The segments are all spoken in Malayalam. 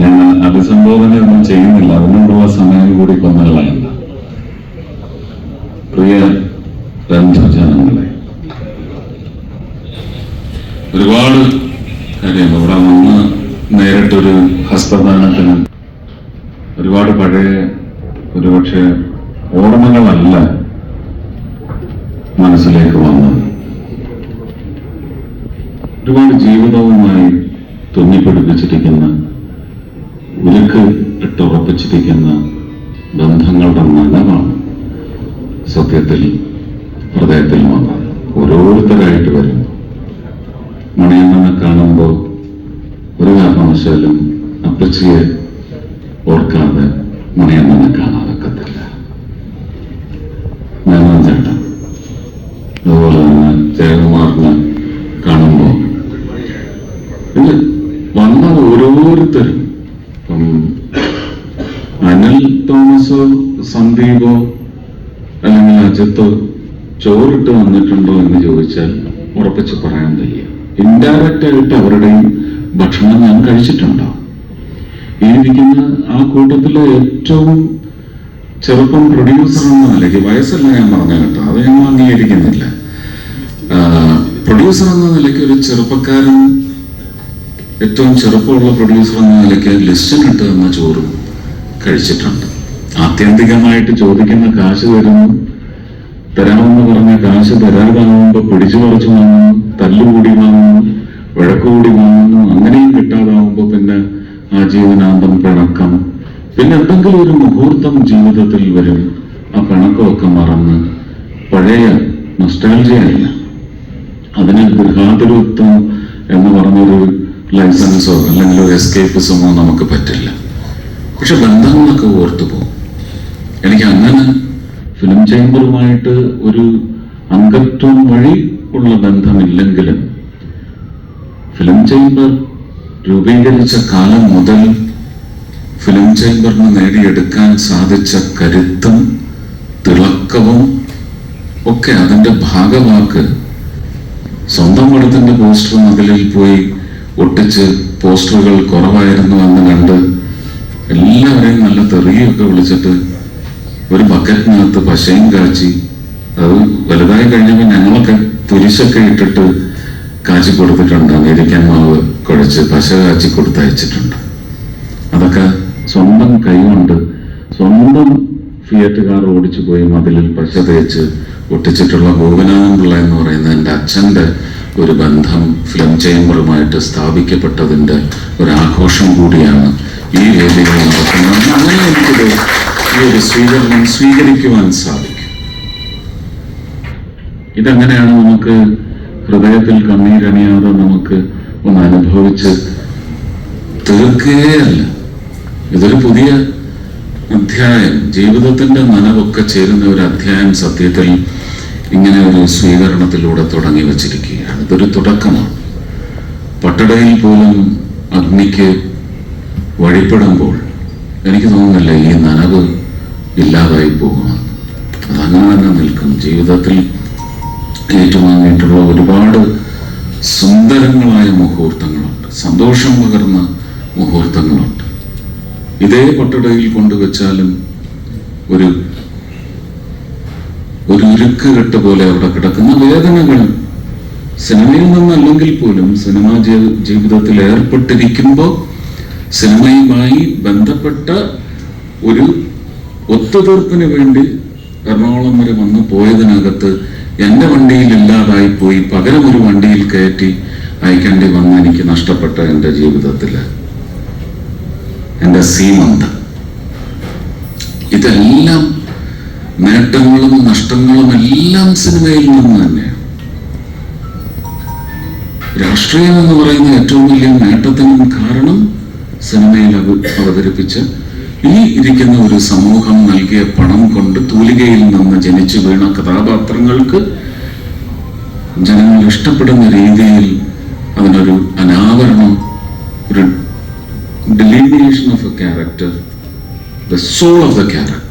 ഞാൻ അഭിസംബോധന ഒന്നും ചെയ്യുന്നില്ല. അതിനോടുള്ള സമയം കൂടി കൊന്നുകളയണ്ട പ്രിയ ബന്ധുജനങ്ങളെ ഒരുപാട് കാര്യങ്ങൾ. ഇവിടെ വന്ന് നേരിട്ടൊരു ഹസ്തദാനത്തിന് ഒരുപാട് പഴയ ഒരുപക്ഷെ ഓർമ്മകളല്ല മനസ്സിലേക്ക് വന്നത് ഒരുപാട് ജീവിതവുമായി തുന്നിപ്പിടിപ്പിച്ചിരിക്കുന്ന ഉരുക്ക് ഇട്ടുറപ്പിച്ചിരിക്കുന്ന ബന്ധങ്ങളുടെ മനമാണ് സത്യത്തിൽ ഹൃദയത്തിൽ വന്നത് ഓരോരുത്തരായിട്ട് വരുന്നു. മണിയണ്ണനെ കാണുമ്പോൾ ഒരു കാരണവശാലും അപ്പച്ചിയെ ഓർക്കാതെ മണിയണ്ണനെ കാണാതൊക്കത്തില്ല വന്ന ഓരോരുത്തരും അനിൽ തോമസോ സന്ദീപോ അല്ലെങ്കിൽ അജിത്തോ ചോറിട്ട് വന്നിട്ടുണ്ടോ എന്ന് ചോദിച്ചാൽ ഉറപ്പിച്ച് പറയാൻ കഴിയ ഇൻഡയറക്റ്റ് ആയിട്ട് അവരുടെയും ഭക്ഷണം ഞാൻ കഴിച്ചിട്ടുണ്ടോ? ഈ ഇരിക്കുന്ന ആ കൂട്ടത്തിലെ ഏറ്റവും ചെറുപ്പം പ്രൊഡ്യൂസർ എന്ന നിലയ്ക്ക് വയസ്സല്ല ഞാൻ പറഞ്ഞ കേട്ടോ. അത് ഞങ്ങൾ അംഗീകരിക്കുന്നില്ല. പ്രൊഡ്യൂസർ എന്ന നിലയ്ക്ക് ഒരു ചെറുപ്പക്കാരൻ ഏറ്റവും ചെറുപ്പമുള്ള പ്രൊഡ്യൂസർ എന്ന നിലയ്ക്ക് ലിസ്റ്റിനിട്ട് തന്ന ചോറും കഴിച്ചിട്ടുണ്ട്. ആത്യന്തികമായിട്ട് ചോദിക്കുന്ന കാശ് തരുന്നു. തരാമെന്ന് പറഞ്ഞ കാശ് തരാതാവുമ്പോ പിടിച്ചു പറിച്ചു വാങ്ങുന്നു തല്ലുകൂടി വാങ്ങുന്നു വഴക്കുകൂടി വാങ്ങുന്നു അങ്ങനെയും കിട്ടാതാവുമ്പോൾ പിന്നെ ആ ജീവനാന്തം പിണക്കം. പിന്നെ എന്തെങ്കിലും ഒരു മുഹൂർത്തം ജീവിതത്തിൽ വരും. ആ പിണക്കമൊക്കെ മറന്ന് പഴയ നൊസ്റ്റാൾജിയല്ല അതിന് ഗൃഹാതിരുത്വം എന്ന് പറഞ്ഞൊരു ലൈസൻസോ അല്ലെങ്കിൽ ഒരു എസ്കേപ്പിസമോ നമുക്ക് പറ്റില്ല. പക്ഷെ ബന്ധങ്ങളൊക്കെ ഓർത്തു പോകും എനിക്ക് അങ്ങനെ ഫിലിം ചേംബറുമായിട്ട് ഒരു അംഗത്വം വഴി ഉള്ള ബന്ധമില്ലെങ്കിലും ഫിലിം ചേംബർ രൂപീകരിച്ച കാലം മുതൽ ഫിലിം ചേംബറിന് നേടിയെടുക്കാൻ സാധിച്ച കരുത്തും തിളക്കവും ഒക്കെ അതിന്റെ ഭാഗമാക്ക് സ്വന്തം പടത്തിന്റെ പോസ്റ്റർ മതിലിൽ പോയി ഒട്ടിച്ച് പോസ്റ്ററുകൾ കുറവായിരുന്നു എന്ന് കണ്ട് എല്ലാവരെയും നല്ല തെറിയൊക്കെ വിളിച്ചിട്ട് ഒരു ബക്കറ്റിനകത്ത് പശയും കാച്ചി. അത് വലുതായി കഴിഞ്ഞപ്പോൾ ഞങ്ങളൊക്കെ തുരിശൊക്കെ ഇട്ടിട്ട് കാച്ചി കൊടുത്തിട്ടുണ്ട്. അമേരിക്കൻ മാവ് കുഴച്ച് പശ കാച്ചി കൊടുത്തയച്ചിട്ടുണ്ട്. അതൊക്കെ സ്വന്തം കൈകൊണ്ട് സ്വന്തം ഫിയറ്റ് കാർ ഓടിച്ചു പോയി മതിലിൽ പശ തേച്ച് ഒട്ടിച്ചിട്ടുള്ള ഗോപനാഥൻ പിള്ള എന്ന് പറയുന്ന എന്റെ അച്ഛന്റെ ഒരു ബന്ധം ഫിലിം ചേമ്പറുമായിട്ട് സ്ഥാപിക്കപ്പെട്ടതിന്റെ ഒരു ആഘോഷം കൂടിയാണ് ഈ വേദികൾ നടക്കുന്നത് അങ്ങനെ എനിക്കിത് ഈ ഒരു സ്വീകരണം സ്വീകരിക്കുവാൻ സാധിക്കും. ഇതെങ്ങനെയാണ് നമുക്ക് ഹൃദയത്തിൽ കണ്ണീരണിയാതെ നമുക്ക് ഒന്ന് അനുഭവിച്ച് തീർക്കുകയല്ല? ഇതൊരു പുതിയ അധ്യായം. ജീവിതത്തിന്റെ നനവൊക്കെ ചേരുന്ന ഒരു അധ്യായം സത്യത്തിൽ ഇങ്ങനെ ഒരു സ്വീകരണത്തിലൂടെ തുടങ്ങി വച്ചിരിക്കുകയാണ്. ഇതൊരു തുടക്കമാണ്. പട്ടടയിൽ പോലും അഗ്നിക്ക് വഴിപ്പെടുമ്പോൾ എനിക്ക് തോന്നുന്നില്ല ഈ നനവ് ഇല്ലാതായി പോകുമെന്ന് അതങ്ങനെ തന്നെ നിൽക്കും. ജീവിതത്തിൽ ഏറ്റുവാങ്ങിയിട്ടുള്ള ഒരുപാട് സുന്ദരങ്ങളായ മുഹൂർത്തങ്ങളുണ്ട്. സന്തോഷം പകർന്ന മുഹൂർത്തങ്ങളുണ്ട്. ഇതേ പട്ടടയിൽ കൊണ്ടുവച്ചാലും ഒരു ഒരു ഉരുക്ക് കെട്ട് പോലെ അവിടെ കിടക്കുന്ന വേദനകൾ. സിനിമയിൽ നിന്നല്ലെങ്കിൽ പോലും സിനിമാ ജീവിതത്തിൽ ഏർപ്പെട്ടിരിക്കുമ്പോൾ സിനിമയുമായി ബന്ധപ്പെട്ട ഒരു ഒത്തുതീർപ്പിന് വേണ്ടി എറണാകുളം വരെ വന്ന് പോയതിനകത്ത് എന്റെ വണ്ടിയിൽ ഇല്ലാതായി പോയി. പകരം ഒരു വണ്ടിയിൽ കയറ്റി അയക്കേണ്ടി വന്ന് എനിക്ക് നഷ്ടപ്പെട്ട എന്റെ ജീവിതത്തിൽ എന്റെ സീമന്ത. ഇതെല്ലാം നേട്ടങ്ങളും നഷ്ടങ്ങളും എല്ലാം സിനിമയിൽ നിന്ന് തന്നെയാണ് രാഷ്ട്രീയം എന്ന് പറയുന്ന ഏറ്റവും വലിയ നേട്ടത്തിനും കാരണം സിനിമയിൽ അവ അവതരിപ്പിച്ച ഈ ഇരിക്കുന്ന ഒരു സമൂഹം നൽകിയ പണം കൊണ്ട് തൂലികയിൽ നിന്ന് ജനിച്ചു വീണ കഥാപാത്രങ്ങൾക്ക് ജനങ്ങൾ ഇഷ്ടപ്പെടുന്ന രീതിയിൽ അതിനൊരു അനാവരണം ഒരു delineation of a character the soul of the character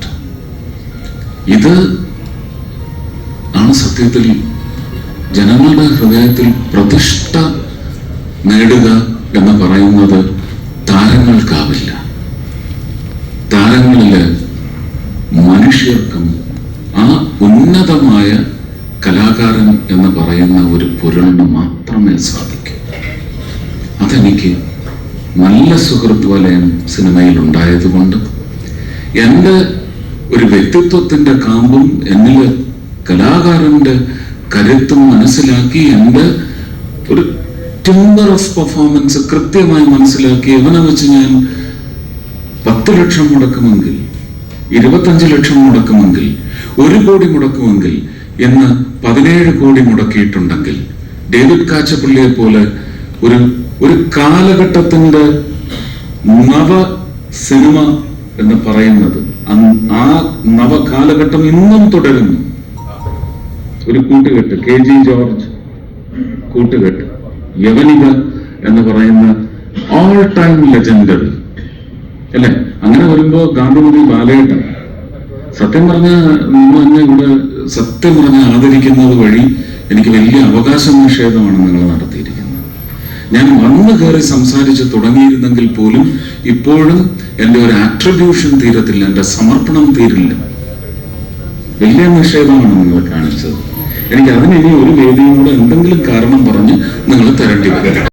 ഇത് ആണ് സത്യത്തിൽ ജനങ്ങളുടെ ഹൃദയത്തിൽ പ്രതിഷ്ഠ നേടുക എന്ന് പറയുന്നത് താരങ്ങൾക്കാവില്ല. താരങ്ങളിൽ മനുഷ്യർക്കും ആ ഉന്നതമായ കലാകാരൻ എന്ന് പറയുന്ന ഒരു പൊരുളിന് മാത്രമേ സാധിക്കൂ. അതെനിക്ക് നല്ല സുഹൃത്ത് വലയം സിനിമയിൽ ഉണ്ടായതുകൊണ്ട് എന്റെ ഒരു വ്യക്തിത്വത്തിന്റെ കാമ്പും എന്നിൽ കലാകാരന്റെ കരുത്തും മനസ്സിലാക്കി എന്റെ ഒരു ടിമ്പർ ഓഫ് പെർഫോമൻസ് കൃത്യമായി മനസ്സിലാക്കി. അവനെ വെച്ച് ഞാൻ പത്ത് ലക്ഷം മുടക്കുമെങ്കിൽ ഇരുപത്തഞ്ച് ലക്ഷം മുടക്കുമെങ്കിൽ ഒരു കോടി മുടക്കുമെങ്കിൽ എന്ന് പതിനേഴ് കോടി മുടക്കിയിട്ടുണ്ടെങ്കിൽ ഡേവിഡ് കാച്ചപ്പള്ളിയെ പോലെ ഒരു ഒരു കാലഘട്ടത്തിന്റെ നവ സിനിമ എന്ന് പറയുന്നത് ആ നവകാലഘട്ടം ഇന്നും തുടരുന്നു. ഒരു കൂട്ടുകെട്ട് കെ ജി ജോർജ് കൂട്ടുകെട്ട് യവനിക എന്ന് പറയുന്ന ഓൾ ടൈം ലെജൻഡറി അല്ലെ? അങ്ങനെ വരുമ്പോ ഗാന്ധിമതി ബാലേട്ടൻ സത്യം പറഞ്ഞ നിങ്ങൾ എന്നെ ഇവിടെ സത്യം പറഞ്ഞ ആദരിക്കുന്നത് വഴി എനിക്ക് വലിയ അവകാശ നിഷേധമാണ് നിങ്ങൾ നടത്തിയിരിക്കുന്നത് ഞാൻ വന്നു കയറി സംസാരിച്ച് തുടങ്ങിയിരുന്നെങ്കിൽ പോലും ഇപ്പോഴും എന്റെ ഒരു ആട്രിബ്യൂഷൻ തീരത്തില്ല എന്റെ സമർപ്പണം തീരില്ല. വലിയ നിക്ഷേപമാണ് നിങ്ങൾ കാണിച്ചത്. എനിക്ക് അതിന് ഒരു വേദിയും കൂടെ എന്തെങ്കിലും കാരണം പറഞ്ഞ് നിങ്ങൾ തരേണ്ടി വരും.